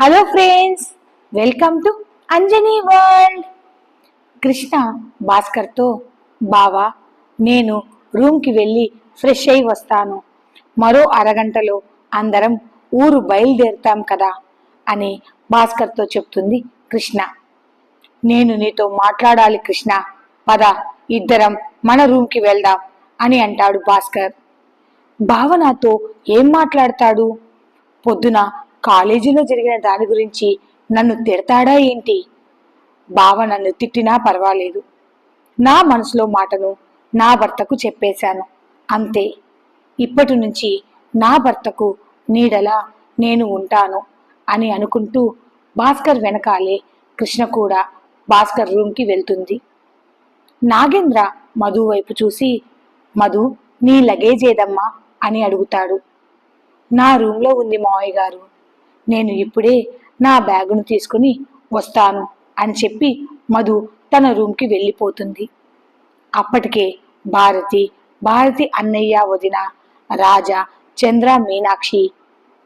Hello friends welcome to Anjani world Krishna భాస్కర్తో బావా నేను రూమ్కి వెళ్ళి ఫ్రెష్ అయి వస్తాను. మరో అరగంటలో అందరం ఊరు బయలుదేరుతాం కదా అని భాస్కర్తో చెప్తుంది కృష్ణ. నేను నీతో మాట్లాడాలి కృష్ణ. పద ఇద్దరం మన రూమ్కి వెళ్దాం అని అంటాడు భాస్కర్. బావ నాతో ఏం మాట్లాడతాడు? పొద్దున కాలేజీలో జరిగిన దాని గురించి నన్ను తిడతాడా ఏంటి? బావ నన్ను తిట్టినా పర్వాలేదు. నా మనసులో మాటను నా భర్తకు చెప్పేశాను. అంతే. ఇప్పటి నుంచి నా భర్తకు నీడలా నేను ఉంటాను అని అనుకుంటూ భాస్కర్ వెనకాలే కృష్ణ కూడా భాస్కర్ రూమ్కి వెళ్తుంది. నాగేంద్ర మధు వైపు చూసి మధు నీ లగేజ్ ఏదమ్మా? అని అడుగుతాడు. నా రూమ్లో ఉంది మావయ్య గారు. నేను ఇప్పుడే నా బ్యాగును తీసుకుని వస్తాను అని చెప్పి మధు తన రూమ్కి వెళ్ళిపోతుంది. అప్పటికే భారతి భారతి అన్నయ్య వదిన రాజా చంద్ర మీనాక్షి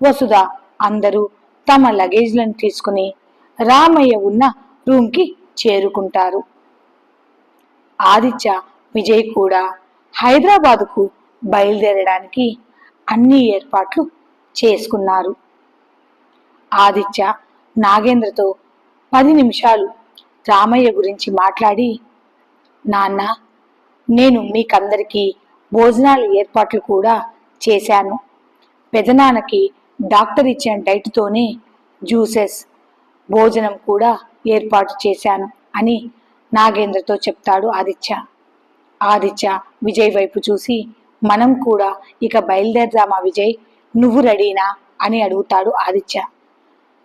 వసుధ అందరూ తమ లగేజ్లను తీసుకుని రామయ్య ఉన్న రూమ్కి చేరుకుంటారు. ఆదిత్య విజయ్ కూడా హైదరాబాదుకు బయలుదేరడానికి అన్ని ఏర్పాట్లు చేసుకున్నారు. ఆదిత్య నాగేంద్రతో పది నిమిషాలు రామయ్య గురించి మాట్లాడి నాన్న నేను మీకందరికీ భోజనాల ఏర్పాట్లు కూడా చేశాను. పెదనాన్నకి డాక్టర్ ఇచ్చిన డైట్తోనే జ్యూసెస్ భోజనం కూడా ఏర్పాటు చేశాను అని నాగేంద్రతో చెప్తాడు ఆదిత్య. ఆదిత్య విజయ్ వైపు చూసి మనం కూడా ఇక బయలుదేరదామా విజయ్? నువ్వు రెడీనా? అని అడుగుతాడు ఆదిత్య.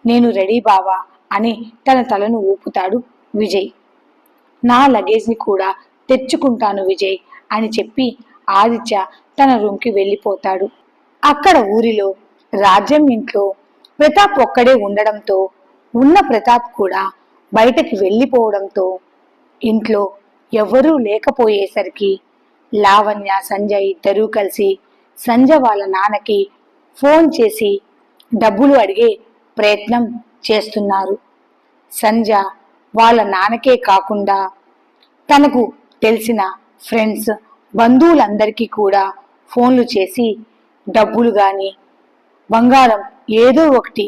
నేను రెడీ బావా అని తన తలను ఊపుతాడు విజయ్. నా లగేజ్ని కూడా తెచ్చుకుంటాను విజయ్ అని చెప్పి ఆదిత్య తన రూమ్కి వెళ్ళిపోతాడు. అక్కడ ఊరిలో రాజ్యం ఇంట్లో ప్రతాప్ ఒక్కడే ఉండడంతో ఉన్న ప్రతాప్ కూడా బయటకి వెళ్ళిపోవడంతో ఇంట్లో ఎవరూ లేకపోయేసరికి లావణ్య సంజయ్ ఇద్దరూ కలిసి సంజయ్ వాళ్ళ నాన్నకి ఫోన్ చేసి డబ్బులు అడిగే ప్రయత్నం చేస్తున్నారు. సంజ వాళ్ళ నాన్నకే కాకుండా తనకు తెలిసిన ఫ్రెండ్స్ బంధువులందరికీ కూడా ఫోన్లు చేసి డబ్బులు కానీ బంగారం ఏదో ఒకటి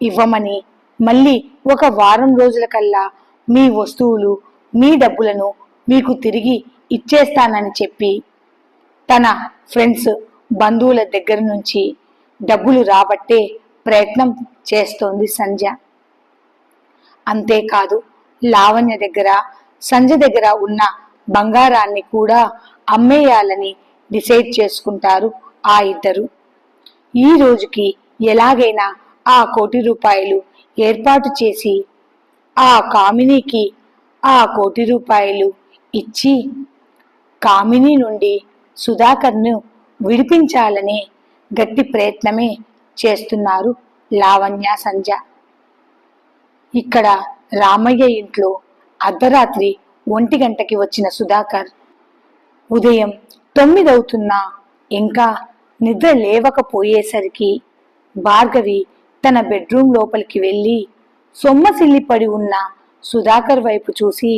ఇవ్వమని మళ్ళీ ఒక వారం రోజుల కల్లా మీ వస్తువులు మీ డబ్బులను మీకు తిరిగి ఇచ్చేస్తానని చెప్పి తన ఫ్రెండ్స్ బంధువుల దగ్గర నుంచి డబ్బులు రాబట్టే ప్రయత్నం చేస్తోంది సంధ్య. అంతేకాదు లావణ్య దగ్గర సంజ దగ్గర ఉన్న బంగారాన్ని కూడా అమ్మేయాలని డిసైడ్ చేసుకుంటారు ఆ ఇద్దరు. ఈ రోజుకి ఎలాగైనా ఆ కోటి రూపాయలు ఏర్పాటు చేసి ఆ కామినీకి ఆ కోటి రూపాయలు ఇచ్చి కామిని నుండి సుధాకర్ను విడిపించాలనే గట్టి ప్రయత్నమే చేస్తున్నారు. లావణ్య సంజ ఇక్కడ రామయ్య ఇంట్లో అర్ధరాత్రి ఒంటి గంటకి వచ్చిన సుధాకర్ ఉదయం తొమ్మిదవుతున్నా ఇంకా నిద్ర లేవకపోయేసరికి భార్గవి తన బెడ్రూమ్ లోపలికి వెళ్ళి సొమ్మసిల్లిపడి ఉన్న సుధాకర్ వైపు చూసి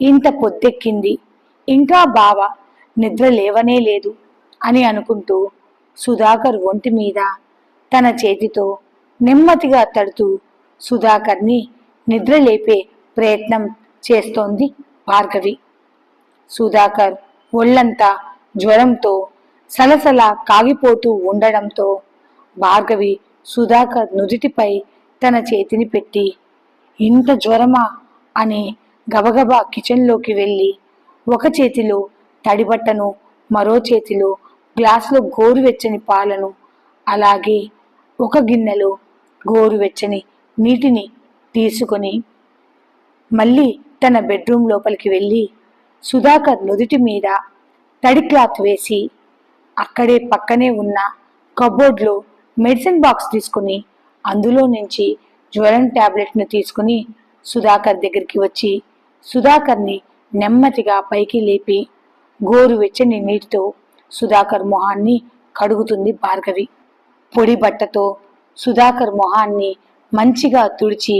ఇంత పొద్దెక్కింది. ఇంకా బావ నిద్ర లేవనే లేదు అని అనుకుంటూ సుధాకర్ ఒంటి మీద తన చేతితో నెమ్మదిగా తడుతూ సుధాకర్ని నిద్రలేపే ప్రయత్నం చేస్తోంది భార్గవి. సుధాకర్ ఒళ్ళంతా జ్వరంతో సలసల కాగిపోతూ ఉండడంతో భార్గవి సుధాకర్ నుదిటిపై తన చేతిని పెట్టి ఇంత జ్వరమా? అని గబగబా కిచెన్లోకి వెళ్ళి ఒక చేతిలో తడిబట్టను మరో చేతిలో గ్లాసులో గోరువెచ్చని పాలను అలాగే ఒక గిన్నెలో గోరువెచ్చని నీటిని తీసుకొని మళ్ళీ తన బెడ్రూమ్ లోపలికి వెళ్ళి సుధాకర్ నుదుటి మీద తడి క్లాత్ వేసి అక్కడే పక్కనే ఉన్న కబోర్డ్లో మెడిసిన్ బాక్స్ తీసుకుని అందులో నుంచి జ్వరం ట్యాబ్లెట్ను తీసుకుని సుధాకర్ దగ్గరికి వచ్చి సుధాకర్ని నెమ్మదిగా పైకి లేపి గోరు వెచ్చని నీటితో సుధాకర్ మొహాన్ని కడుగుతుంది భార్గవి. పొడి బట్టతో సుధాకర్ మొహాన్ని మంచిగా తుడిచి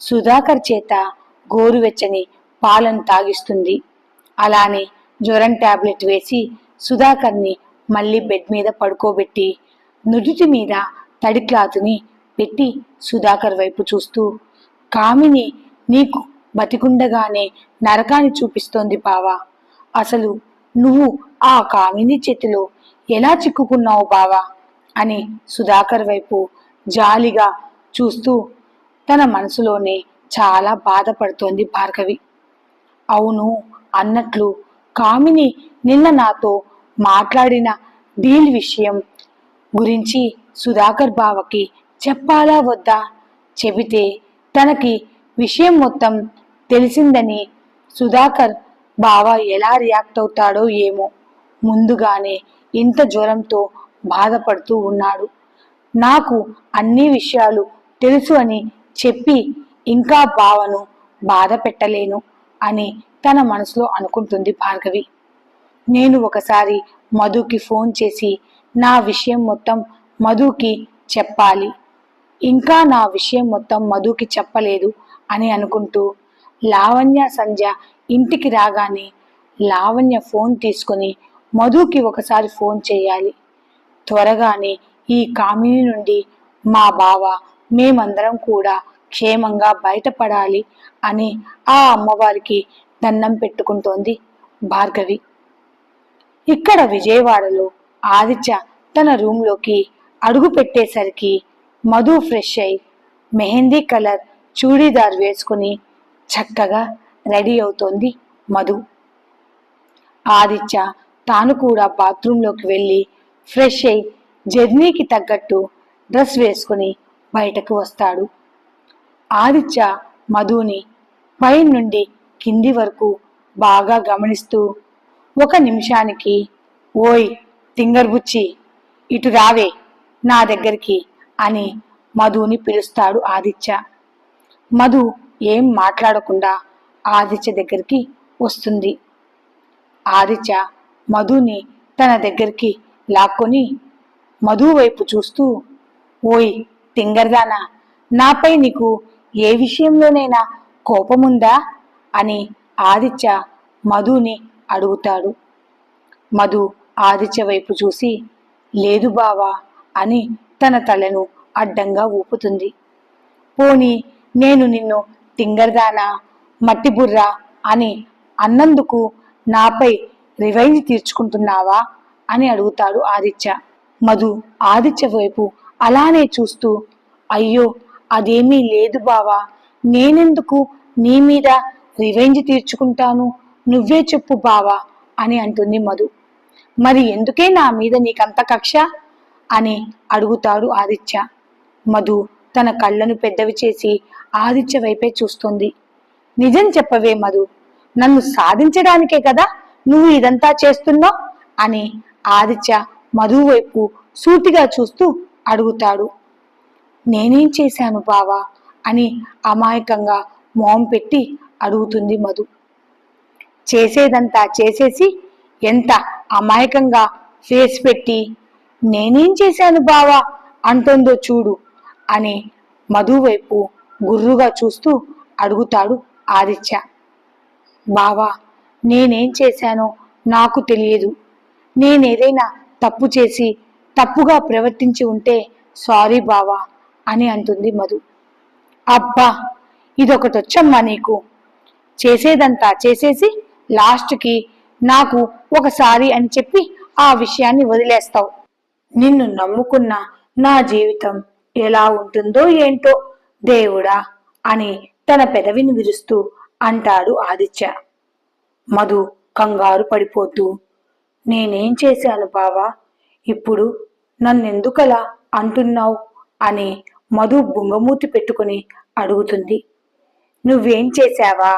సుధాకర్ చేత గోరువెచ్చని పాలను తాగిస్తుంది. అలానే జ్వరం టాబ్లెట్ వేసి సుధాకర్ని మళ్ళీ బెడ్ మీద పడుకోబెట్టి నుదుటి మీద తడి క్లాతుని పెట్టి సుధాకర్ వైపు చూస్తూ కామిని నీకు బతికుండగానే నరకాన్ని చూపిస్తోంది బావా. అసలు నువ్వు ఆ కామిని చేతిలో ఎలా చిక్కుకున్నావు బావా? అని సుధాకర్ వైపు జాలిగా చూస్తూ తన మనసులోనే చాలా బాధపడుతోంది భార్గవి. అవును అన్నట్లు కామిని నిన్న నాతో మాట్లాడిన డీల్ విషయం గురించి సుధాకర్ బావకి చెప్పాలా వద్దా చెబితే తనకి విషయం మొత్తం తెలిసిందని సుధాకర్ బావ ఎలా రియాక్ట్ అవుతాడో ఏమో ముందుగానే ఇంత జ్వరంతో బాధపడుతూ ఉన్నాడు. నాకు అన్ని విషయాలు తెలుసు అని చెప్పి ఇంకా బావను బాధ పెట్టలేను అని తన మనసులో అనుకుంటుంది భార్గవి. నేను ఒకసారి మధుకి ఫోన్ చేసి నా విషయం మొత్తం మధుకి చెప్పాలి. ఇంకా నా విషయం మొత్తం మధుకి చెప్పలేదు అని అనుకుంటూ లావణ్య సంధ్య ఇంటికి రాగానే లావణ్య ఫోన్ తీసుకొని మధుకి ఒకసారి ఫోన్ చేయాలి. త్వరగానే ఈ కామిని నుండి మా బావ మేమందరం కూడా క్షేమంగా బయటపడాలి అని ఆ అమ్మవారికి దండం పెట్టుకుంటోంది భార్గవి. ఇక్కడ విజయవాడలో ఆదిత్య తన రూమ్లోకి అడుగు పెట్టేసరికి మధు ఫ్రెష్ అయి మెహందీ కలర్ చూడీదార్ వేసుకుని చక్కగా రెడీ అవుతోంది మధు. ఆదిత్య తాను కూడా బాత్రూంలోకి వెళ్ళి ఫ్రెష్ అయి జర్నీకి తగ్గట్టు డ్రెస్ వేసుకుని బయటకు వస్తాడు. ఆదిత్య మధుని పై నుండి కింది వరకు బాగా గమనిస్తూ ఒక నిమిషానికి ఓయ్ తింగర్బుచ్చి ఇటు రావే నా దగ్గరికి అని మధుని పిలుస్తాడు ఆదిత్య. మధు ఏం మాట్లాడకుండా ఆదిత్య దగ్గరికి వస్తుంది. ఆదిత్య మధుని తన దగ్గరికి లాక్కొని మధు వైపు చూస్తూ ఓయ్ తింగర్దానా నాపై నీకు ఏ విషయంలోనైనా కోపముందా? అని ఆదిత్య మధుని అడుగుతాడు. మధు ఆదిత్య వైపు చూసి లేదు బావా అని తన తలను అడ్డంగా ఊపుతుంది. పోని నేను నిన్ను తింగర్దానా మట్టిబుర్రా అని అన్నందుకు నాపై రివైంజ్ తీర్చుకుంటున్నావా? అని అడుగుతాడు ఆదిత్య. మధు ఆదిత్య వైపు అలానే చూస్తూ అయ్యో అదేమీ లేదు బావా. నేనెందుకు నీ మీద రివెంజ్ తీర్చుకుంటాను? నువ్వే చెప్పు బావా అని అంటుంది మధు. మరి ఎందుకే నా మీద నీకంత కక్ష? అని అడుగుతాడు ఆదిత్య. మధు తన కళ్ళను పెద్దవి చేసి ఆదిత్య వైపే చూస్తుంది. నిజం చెప్పవే మధు నన్ను సాధించడానికే కదా నువ్వు ఇదంతా చేస్తున్నావు? అని ఆదిత్య మధు వైపు సూటిగా చూస్తూ అడుగుతాడు. నేనేం చేశాను బావా? అని అమాయకంగా మొహం పెట్టి అడుగుతుంది మధు. చేసేదంతా చేసేసి ఎంత అమాయకంగా ఫేస్ పెట్టి నేనేం చేశాను బావా అంటుందో చూడు అని మధు వైపు గుర్రుగా చూస్తూ అడుగుతాడు ఆదిత్య. బావా నేనేం చేశానో నాకు తెలియదు. నేనేదైనా తప్పు చేసి తప్పుగా ప్రవర్తించి ఉంటే సారీ బావా అని అంటుంది మధు. అబ్బా ఇదొకటి వచ్చమ్మా నీకు. చేసేదంతా చేసేసి లాస్ట్కి నాకు ఒకసారి అని చెప్పి ఆ విషయాన్ని వదిలేస్తావు. నిన్ను నమ్ముకున్న నా జీవితం ఎలా ఉంటుందో ఏంటో దేవుడా అని తన పెదవిని విరుస్తూ అంటాడు ఆదిత్య. మధు కంగారు పడిపోతూ నేనేం చేశాను బావా? ఇప్పుడు నన్నెందుకలా అంటున్నావు? అని మధు బుంగమూతి పెట్టుకుని అడుగుతుంది. నువ్వేం చేశావా?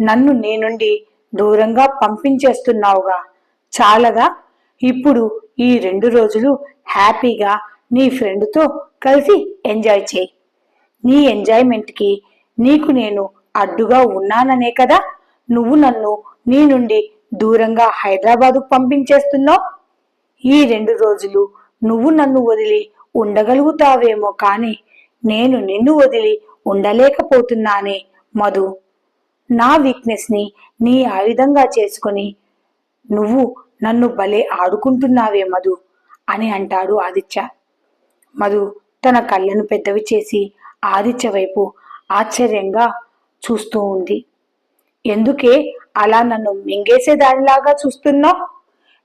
నన్ను నేనుండి దూరంగా పంపించేస్తున్నావుగా. చాలదా? ఇప్పుడు ఈ రెండు రోజులు హ్యాపీగా నీ ఫ్రెండ్తో కలిసి ఎంజాయ్ చేయి. నీ ఎంజాయ్మెంట్కి నీకు నేను అడ్డుగా ఉన్నాననే కదా? నువ్వు నన్ను నీ నుండి దూరంగా హైదరాబాదుకు పంపించేస్తున్నావు? ఈ రెండు రోజులు నువ్వు నన్ను వదిలి ఉండగలుగుతావేమో కానీ నేను నిన్ను వదిలి ఉండలేకపోతున్నానే మధు. నా వీక్నెస్ని నీ ఆయుధంగా చేసుకొని నువ్వు నన్ను భలే ఆడుకుంటున్నావే మధు అని అంటాడు ఆదిత్య. మధు తన కళ్ళను పెద్దవి చేసి ఆదిత్య వైపు ఆశ్చర్యంగా చూస్తూ ఉంది. ఎందుకే అలా నన్ను మింగేసేదానిలాగా చూస్తున్నావు?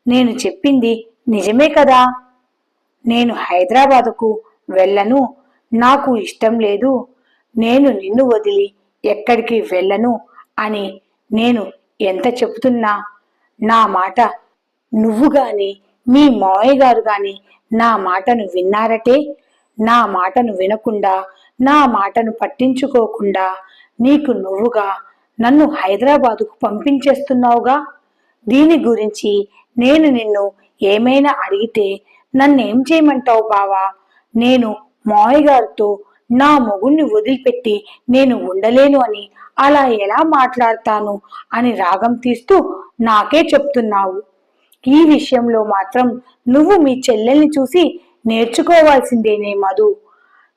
నేను చెప్పింది నిజమే కదా. నేను హైదరాబాదుకు వెళ్ళను. నాకు ఇష్టం లేదు. నేను నిన్ను వదిలి ఎక్కడికి వెళ్ళను అని నేను ఎంత చెప్తున్నా? నా మాట నువ్వు గాని మీ మావయ్య గారు గాని నా మాటను విన్నారటే? నా మాటను వినకుండా నా మాటను పట్టించుకోకుండా నీకు నువ్వుగా నన్ను హైదరాబాదుకు పంపించేస్తున్నావుగా? దీని గురించి నేను నిన్ను ఏమైనా అడిగితే నన్నేం చేయమంటావు బావా? నేను మావయ్య గారితో నా మొగుణ్ణి వదిలిపెట్టి నేను ఉండలేను అని అలా ఎలా మాట్లాడతాను అని రాగం తీస్తూ నాకే చెప్తున్నావు. ఈ విషయంలో మాత్రం నువ్వు మీ చెల్లెల్ని చూసి నేర్చుకోవాల్సిందేనే మధు.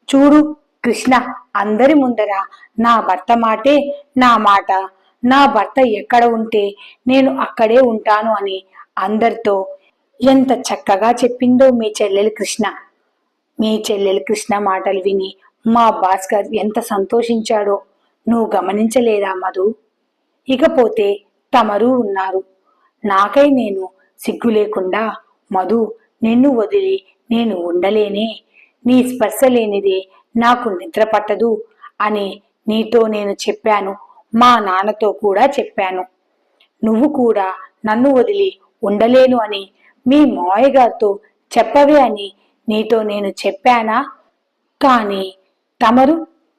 చూడు కృష్ణ అందరి ముందర నా భర్త మాటే నా మాట. నా భర్త ఎక్కడ ఉంటే నేను అక్కడే ఉంటాను అని అందరితో ఎంత చక్కగా చెప్పిందో మీ చెల్లెలు కృష్ణ. మీ చెల్లెలు కృష్ణ మాటలు విని మా భాస్కర్ ఎంత సంతోషించాడో నువ్వు గమనించలేదా మధు? ఇకపోతే తమరు ఉన్నారు. నాకై నేను సిగ్గు లేకుండా మధు నిన్ను వదిలి నేను ఉండలేనే. నీ స్పర్శ లేనిదే నాకు నిద్ర పట్టదు అని నీతో నేను చెప్పాను. మా నాన్నతో కూడా చెప్పాను. నువ్వు కూడా నన్ను వదిలి ఉండలేను అని మీ మాయగారితో చెప్పవే అని నీతో నేను చెప్పానా? కానీ తమరు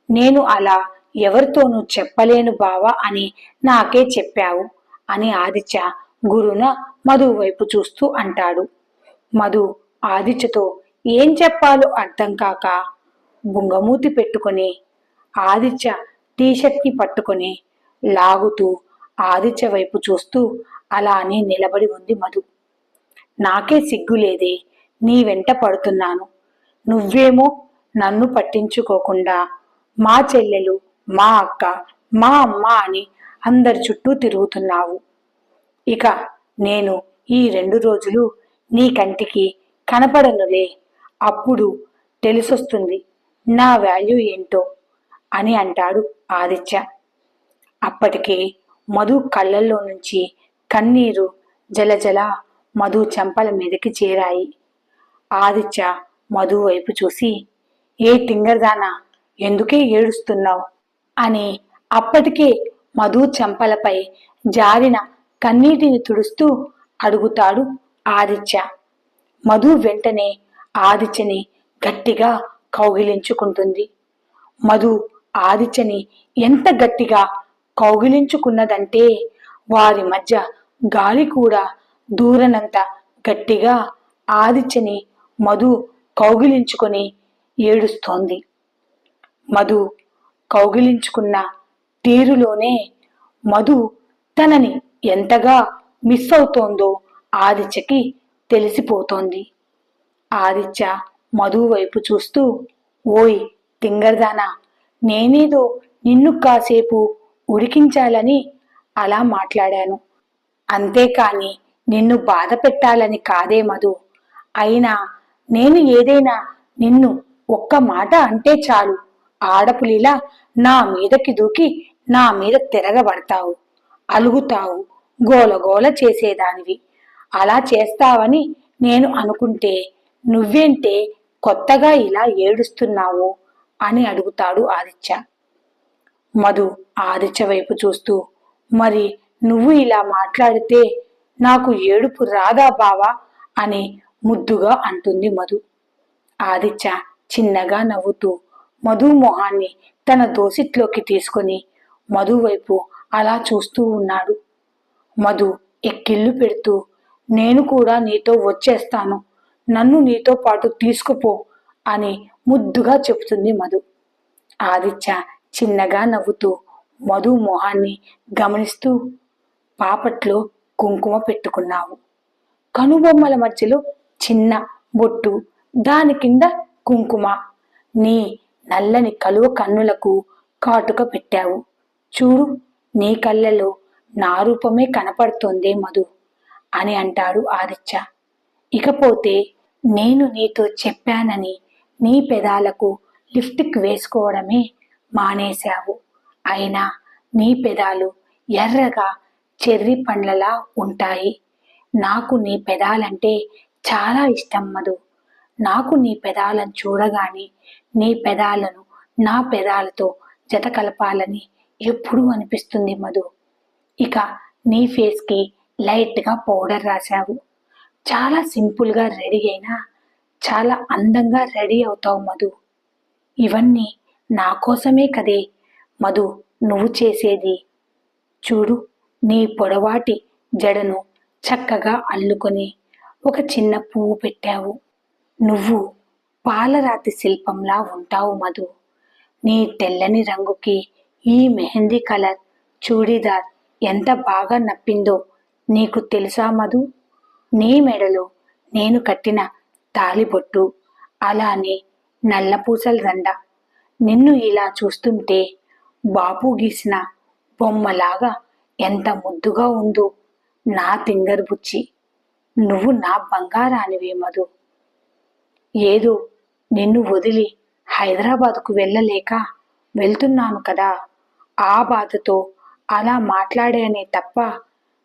నేను అలా ఎవరితోనూ చెప్పలేను బావా అని నాకే చెప్పావు అని ఆదిత్య గురున మధు వైపు చూస్తూ అంటాడు. మధు ఆదిత్యతో ఏం చెప్పాలో అర్థం కాక బుంగమూతి పెట్టుకొని ఆదిత్య టీషర్ట్ని పట్టుకొని లాగుతూ ఆదిత్య వైపు చూస్తూ అలానే నిలబడి ఉంది మధు. నాకే సిగ్గు లేదే నీ వెంట పడుతున్నాను. నువ్వేమో నన్ను పట్టించుకోకుండా మా చెల్లెలు మా అక్క మా అమ్మ అని అందరి చుట్టూ తిరుగుతున్నావు. ఇక నేను ఈ రెండు రోజులు నీ కంటికి కనపడనులే అప్పుడు తెలిసొస్తుంది. నా వాల్యూ ఏంటో అని అంటాడు ఆదిత్య. అప్పటికే మధు కళ్ళల్లో నుంచి కన్నీరు జలజల మధు చెంపల మీదకి చేరాయి. ఆదిత్య మధు వైపు చూసి ఏ టింగర్దానా ఎందుకే ఏడుస్తున్నావు? అని అప్పటికే మధు చెంపలపై జారిన కన్నీటిని తుడుస్తూ అడుగుతాడు ఆదిత్య. మధు వెంటనే ఆదిత్యని గట్టిగా కౌగిలించుకుంటుంది. మధు ఆదిత్యని ఎంత గట్టిగా కౌగిలించుకున్నదంటే వారి మధ్య గాలి కూడా దూరనంత గట్టిగా ఆదిత్యని మధు కౌగిలించుకొని ఏడుస్తోంది. మధు కౌగిలించుకున్న తీరులోనే మధు తనని ఎంతగా మిస్ అవుతోందో ఆదిత్యకి తెలిసిపోతోంది. ఆదిత్య మధు వైపు చూస్తూ ఓయ్ తింగర్దానా నేనేదో నిన్ను కాసేపు ఉడికించాలని అలా మాట్లాడాను. అంతేకాని నిన్ను బాధ పెట్టాలని కాదే మధు. అయినా నేను ఏదైనా నిన్ను ఒక్క మాట అంటే చాలు. ఆడపులిలా నా మీదకి దూకి నా మీద తిరగబడతావు. అలుగుతావు గోలగోల చేసేదానివి. అలా చేస్తావని నేను అనుకుంటే నువ్వేంటే కొత్తగా ఇలా ఏడుస్తున్నావు? అని అడుగుతాడు ఆదిత్య. మధు ఆదిత్య వైపు చూస్తూ మరి నువ్వు ఇలా మాట్లాడితే నాకు ఏడుపు రాదా బావా? అని ముద్దుగా అంటుంది మధు. ఆదిత్య చిన్నగా నవ్వుతూ మధు మొహాన్ని తన దోసిట్లోకి తీసుకొని మధు వైపు అలా చూస్తూ ఉన్నాడు. మధు ఎక్కిళ్ళు పెడుతూ నేను కూడా నీతో వచ్చేస్తాను. నన్ను నీతో పాటు తీసుకుపో అని ముద్దుగా చెబుతుంది మధు. ఆదిత్య చిన్నగా నవ్వుతూ మధు మొహాన్ని గమనిస్తూ పాపట్లో కుంకుమ పెట్టుకున్నావు. కనుబొమ్మల మధ్యలో చిన్న బొట్టు దాని కింద కుంకుమ నీ నల్లని కలువ కన్నులకు కాటుక పెట్టావు. చూడు నీ కళ్ళలో నా రూపమే కనపడుతోందే మధు అని అంటాడు ఆదిత్య. ఇకపోతే నేను నీతో చెప్పానని నీ పెదాలకు లిఫ్టిక్ వేసుకోవడమే మానేశావు. అయినా నీ పెదాలు ఎర్రగా చెర్రి పండ్లలా ఉంటాయి. నాకు నీ పెదాలంటే చాలా ఇష్టం మధు. నాకు నీ పెదాలను చూడగానే నీ పెదాలను నా పెదాలతో జత కలపాలని ఎప్పుడూ అనిపిస్తుంది మధు. ఇక నీ ఫేస్కి లైట్గా పౌడర్ రాశావు. చాలా సింపుల్గా రెడీ అయినా చాలా అందంగా రెడీ అవుతావు మధు. ఇవన్నీ నా కోసమే కదే మధు నువ్వు చేసేది. చూడు నీ పొడవాటి జడను చక్కగా అల్లుకొని ఒక చిన్న పువ్వు పెట్టావు. నువ్వు పాలరాతి శిల్పంలా ఉంటావు మధు. నీ తెల్లని రంగుకి ఈ మెహందీ కలర్ చూడీదార్ ఎంత బాగా నప్పిందో నీకు తెలుసా మధు? నీ మెడలో నేను కట్టిన తాలిబొట్టు అలానే నల్లపూసల దండ నిన్ను ఇలా చూస్తుంటే బాపు గీసిన బొమ్మలాగా ఎంత ముద్దుగా ఉందో నా తింగర్ బుచ్చి. నువ్వు నా బంగారానివే మధు. ఏదో నిన్ను వదిలి హైదరాబాద్కు వెళ్ళలేక వెళ్తున్నాను కదా. ఆ బాధతో అలా మాట్లాడానే తప్ప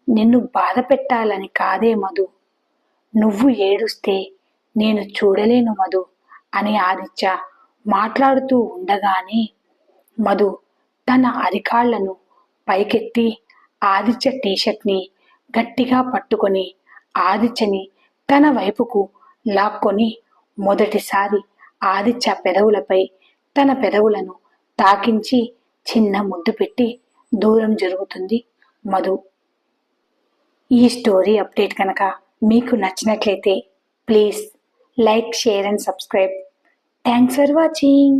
నిన్ను బాధ పెట్టాలని కాదే మధు. నువ్వు ఏడుస్తే నేను చూడలేను మధు అని ఆదిత్య మాట్లాడుతూ ఉండగానే మధు తన అరికాళ్ళను పైకెత్తి ఆదిత్య టీషర్ట్ని గట్టిగా పట్టుకొని ఆదిత్యని తన వైపుకు లాక్కొని మొదటిసారి ఆదిత్య పెదవులపై తన పెదవులను తాకించి చిన్న ముద్దు పెట్టి దూరం జరుగుతుంది మధు. ఈ స్టోరీ అప్డేట్ కనుక మీకు నచ్చినట్లయితే please like share and subscribe. Thanks for watching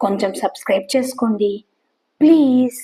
కొంచెం సబ్స్క్రైబ్ చేసుకోండి. ప్లీజ్